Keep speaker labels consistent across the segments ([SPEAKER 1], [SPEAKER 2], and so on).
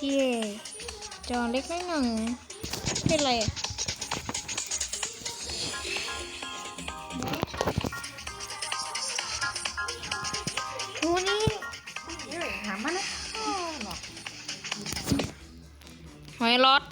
[SPEAKER 1] เย่จอเล็กน้อยหนึ่งเป็นไรอะโอ้นี่
[SPEAKER 2] ถามมานะ
[SPEAKER 1] หอยรอด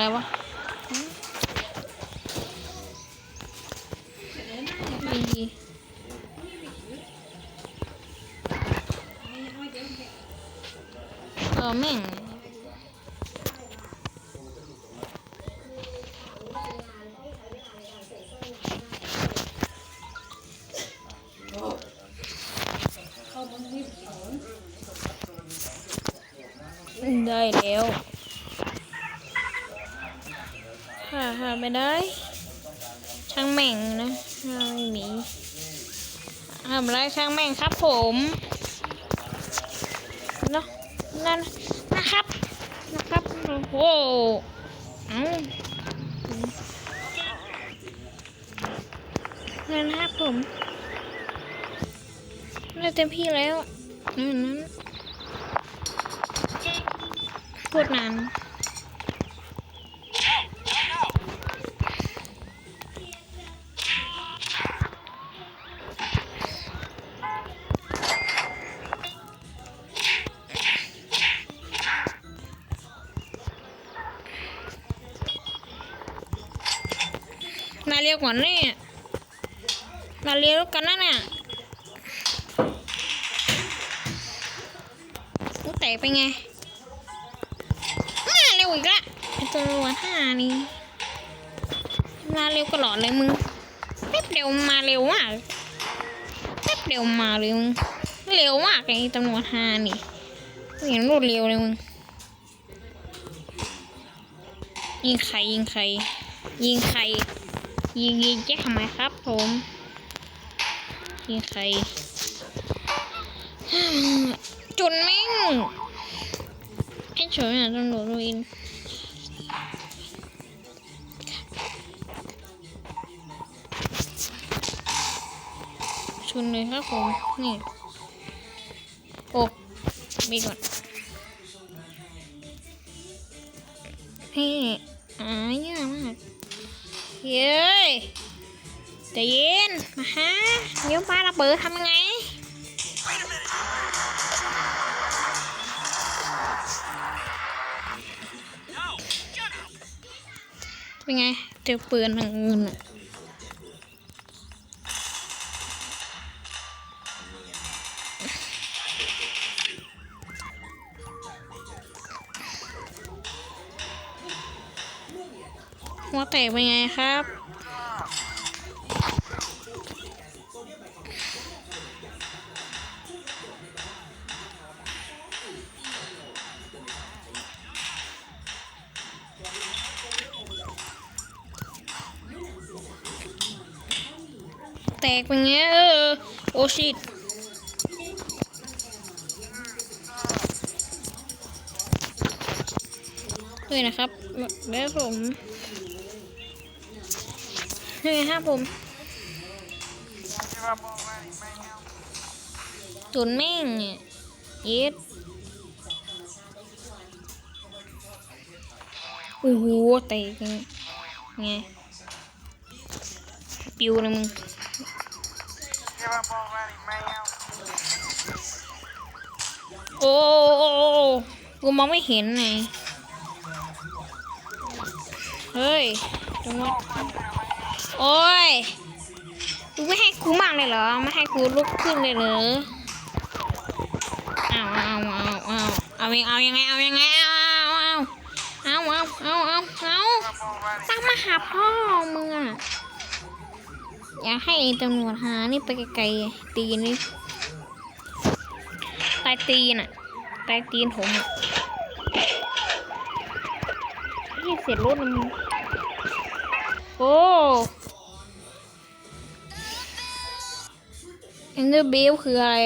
[SPEAKER 1] อะไรวะหืมดีเออแม่งได้แล้วฮ่าฮ่า ได้ ช่างแม่งนะไม่มีทำไรช่างแม่งครับผมเนาะนั่นนะครับนะครับโอ้โหเอ้านั่นครับผมได้เต็มที่แล้วนั่นนั้นพูดนาน เร็วกว่านี่มาเร็วกันนะเนี่ยกูเตะไปไงมาเร็วอีกละไอ้ตัวห้านี่มาเร็วก็หลอดเลยมึงแป๊บเดียวมาเร็วมากแป๊บเดียวมาเลยมึงเร็วมากไอ้ตำรวจห้านี่เห็นรวดเร็วเลยมึงยิงใครยิงใครยิงใคร ยิงยิงแจ๊คทำไมครับผมยิงใครจุนแม่งไอ้เฉยอะตำรวจวินชนเลยครับผม นี่ โอ้มีก่อนเฮ้อ่ายากมาก เย้ยใจเย็นมาฮะเดี๋ยวปลาระเบิดทำยังไงเป็นไงเจอปืนหนึ่งเงินอะ วแตกเป็นไงครับ แตกเป็นไงเออ โอชิตเลยนะครับ แล้วผม นี่ครับผมตุนแม่งเนี่ยเย็ดโอ้โหแตกไงปิวเลยมึงโอ้กูมองไม่เห็นไงเฮ้ยจังหวะ โอ้ยกูไม่ให้กูมากเลยเหรอ ไม่ให้กูลุกขึ้นเลยเหรอเอาเอาเอาเอาเอาเอายังไงเอายังไงเอาเอาเอาเอาเอาเอาเอาตั้งมาหาพ่อมึงอะอยากให้ตำรวจหานี่ไปไกลๆตีนี่ใต้ตีนอะใต้ตีนผมอะที่เสียรถมันโอ้ เอนเดอร์เบลคืออะไร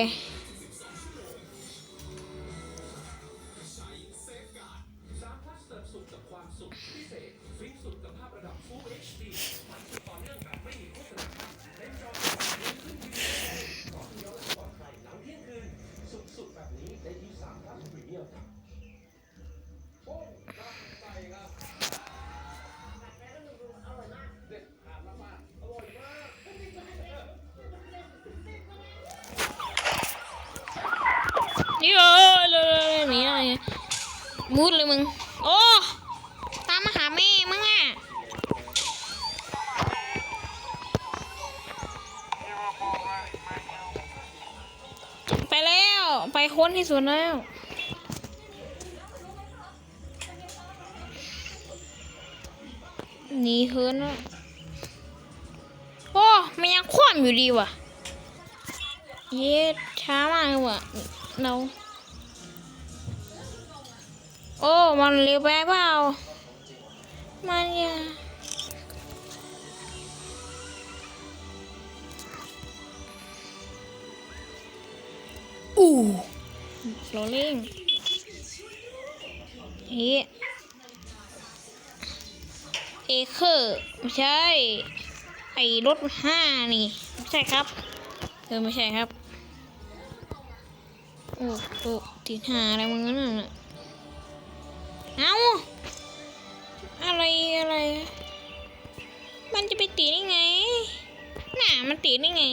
[SPEAKER 1] มุดเลยมึง โอ้ ตามมาหาแม่มึงอะไปแล้ว ไปค้นที่สวนแล้วหนีเฮินแล้วโอ้ มันยังคว่ำอยู่ดีว่ะ เย็ดช้ามากเลยว่ะเรา โอ้ มันเร็วไปเปล่า มันอย่าอู้โรลลิ่งเฮ้เอเคอร์ไม่ใช่ ไอ้รถห้านี่ ไม่ใช่ครับ เออ ไม่ใช่ครับ โอ้โอ้ติดหาอะไรมึงนั่นน่ะ เอาอะไรอะไร มันจะไปติดได้ไงน่ะมันติดได้ไง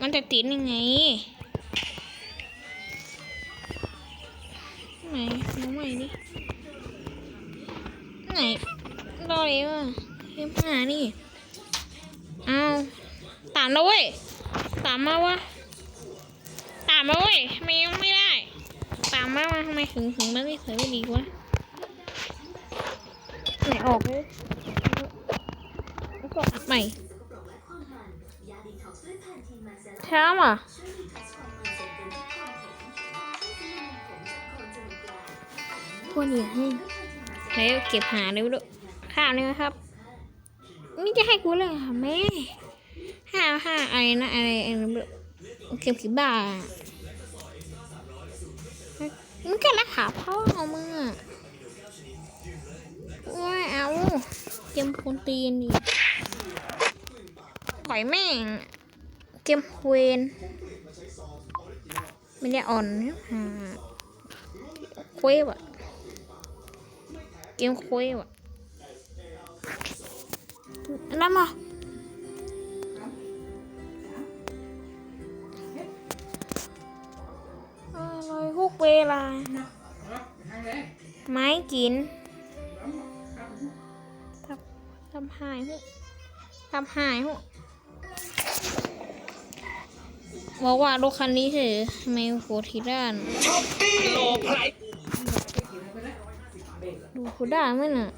[SPEAKER 1] มันจะติดได้ไงไหนน้องใหม่ดิไหนรอเลยวะเอ็มหานี่เอาตามแล้วเว้ยตามมาวะตามมาเว้ยไมยังไม่ได้ ตามมาว่าทำไมถึงถึงมันไม่เคยไม่ดีวะไหนออกเลยแล้วก็อัดใหม่ช้าอะพวกนี้ให้แล้วเก็บหาเลยด้วยข้าวเลยนะครับ นี่จะให้กูเลยค่ะแม่ห้าห้าอะไรนะอะไรอะไรเก็บขี้บ้า มึงแค่รักขาพ่อของมึงอะโอ้ยเอาเกมโคนตีนดิปล่อยแม่ง เกมเวนไม่ได้อ่อนนะฮะเควบอะเกมเควบอะนั่นมา อะไรพวกเวลา ไม้กินทำทำหายหุทำหายหุบอกว่ารถคันนี้เถอะทำไมโหทีด้านดูคูด้านมั้ยน่ะ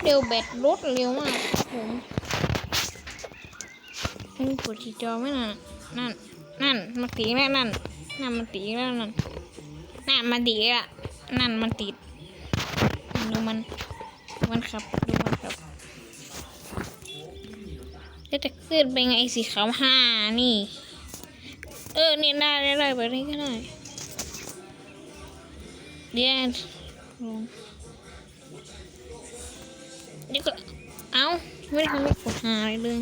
[SPEAKER 1] เพียงแป๊บเดียวแบตลดเร็วมากครับผมนี่กดที่จอไหมน่ะนั่น นั่นมันตีแล้วนั่น นั่นมันตีแล้วนั่น นั่นมันตีอะนั่นมันติดดูมันมันขับดูมันขับแล้วจะขึ้นไปไงสีขาวห้านี่ เออเนี่ยได้ได้ได้แบบนี้ก็ได้เดี๋ยวลง เอาไม่ได้ทำให้กดหาอะไรเลย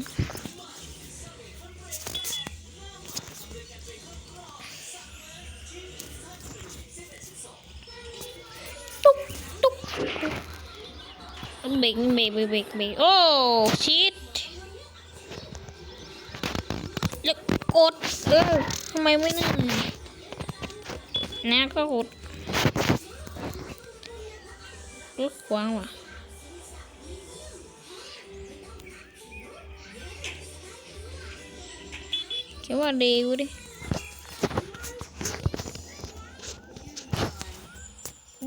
[SPEAKER 1] ตุ๊กตุ๊กเบรกเบรกเบรกเบรกโอ้ชิดแล้วกดเออทำไมไม่นั่นนะก็กดรถขวางว่ะ เขียนว่าเดวดิ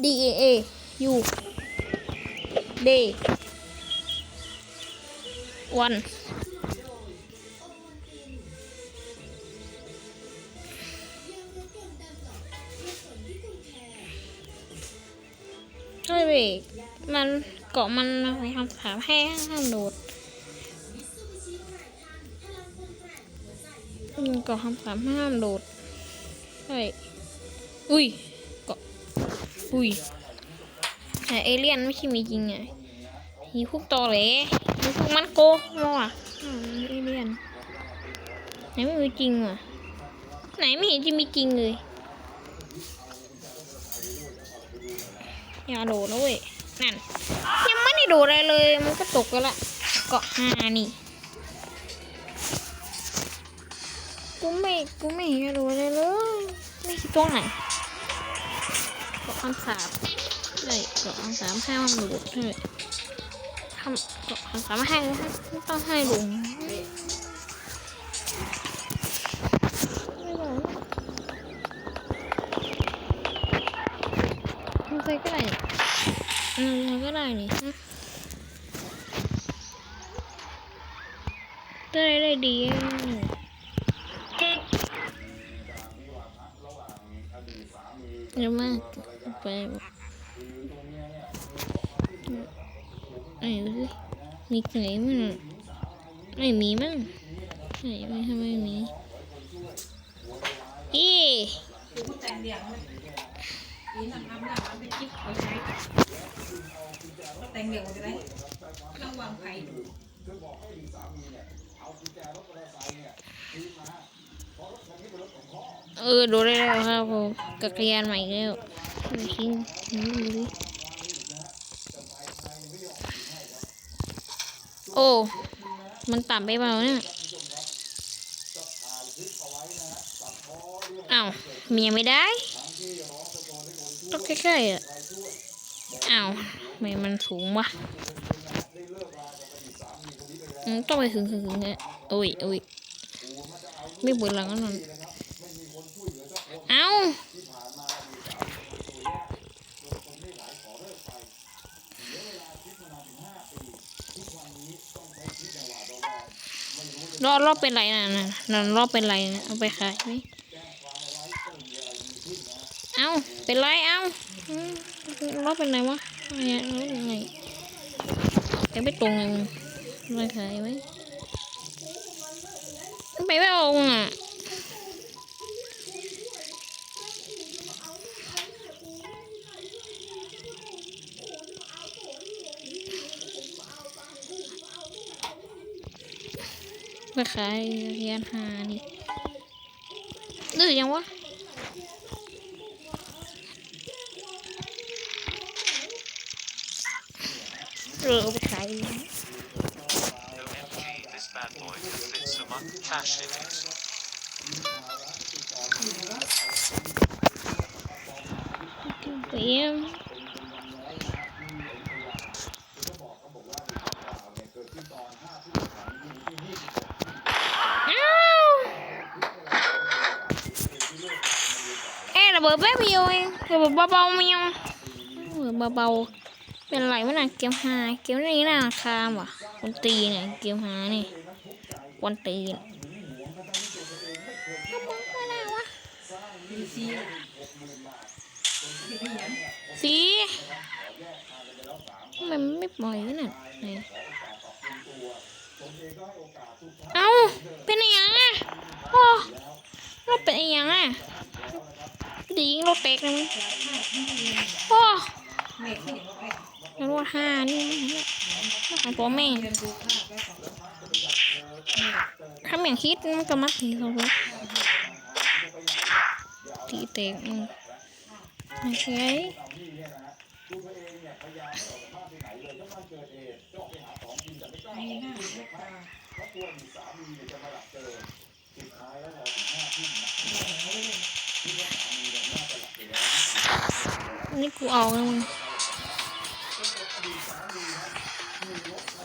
[SPEAKER 1] D A A U D วันเเกาะคำถามห้ห้ามโห้ามโดดเฮ้ยอุ้ยเกาะอุ้ยแต่เอเลี่ยนไม่ใช่มีจริงไงมีพวกตอเหลมีพวกมันโกมอว่ะเอเลี่ยนไหนไม่มีจริงว่ะไหนไม่เห็นจะมีจริงเลยอย่าโดดนะเว้ยนั่นยังไม่ได้โดดอะไรเลย มันก็ตกกันละเกาะหานี่ กูไม่กูไม่เห็นจะโดดอะไรเลยไม่คิดตรงไหนเกาะคำสาบใช่เกาะคำสาบห้ามมันโดดใช่ทำก็ทำสามารถให้นะต้องให้ลุงไม่บอกทำใจก็ได้อืมมันก็ได้นี่นะได้ได้ดี เยอะมากไปไหนดูสิมีไหนมั้งไม่มีมั้งไหนไม่ทำไมมีอี
[SPEAKER 2] แต่งเดี่ยวอีนั่นทำหน้ามันเป็นจิ๊บเขาใช้ก็แต่งวจะได้ระวังไผ่
[SPEAKER 1] เออดูได้แล้วครับผมจักรยานใหม่แล้วดูทิ้งนี่ดูดิโอ้ มันต่ำไปเปล่าเนี่ยอ้าวเมียไม่ได้ต้องใกล้ๆอะอ้าวทำไมมันสูงวะอืมต้องไปถึงถึงถึงเนี่ยโอ้ยโอ้ย ไม่เบื่อหลังแล้วนเอารอบรอบเป็นไรนะนะนั่นรอบเป็นไรนะเอาไปขายไหมเอาเป็นไรเอารอบเป็นไรวะเนี่ยรอบเป็นไรแกไม่ตรงเลยมึงเอาไปขายไหม ไม่เอาอะไปขายยนหานี่ดื้อยังวะเออไปขายเลย
[SPEAKER 3] OMG, this bad boy can fit so much cash in it.
[SPEAKER 1] เปียมอ้าวเอ้ยระเบิดแป๊บเดียวเองระเบิดเบาๆเมียวระเบิดเบาๆเป็นไรวะน่ะเกมหาเกมนี้น่าคามว่ะคนตีเนี่ยเกมหานี่คนตีนระเบิดไม่ได้วะ
[SPEAKER 2] ดีซีที่พี่ยัน
[SPEAKER 1] สีมันไม่ปล่อยนั่นไหนเอ้าเป็นอะไรยังอะโอ้รถเป็นอะไรยังอะดียิงรถเต็กเลยมึงโอ้
[SPEAKER 2] เมฆที่เห็นว่าแม่
[SPEAKER 1] แล้วรถห้านี่ไอ้ตัวแม่ ทำอย่างคิดมันก็มักทีเขาเลยตีเต็กอืมโอเค
[SPEAKER 2] นี่กู
[SPEAKER 1] เอาแล้วมึง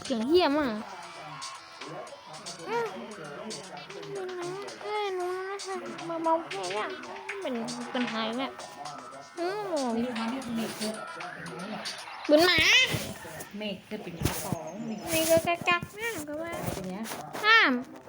[SPEAKER 1] เสียงเหี้ยมากอืม มาเมาแค่เนี้ยเป็นปัญหาอีกแบบอืม
[SPEAKER 2] มีความที่เมฆคือ
[SPEAKER 1] บุญหมา
[SPEAKER 2] เมฆจะเป็นของเมฆ
[SPEAKER 1] นี่ก็กักกักนะก็ว่าำ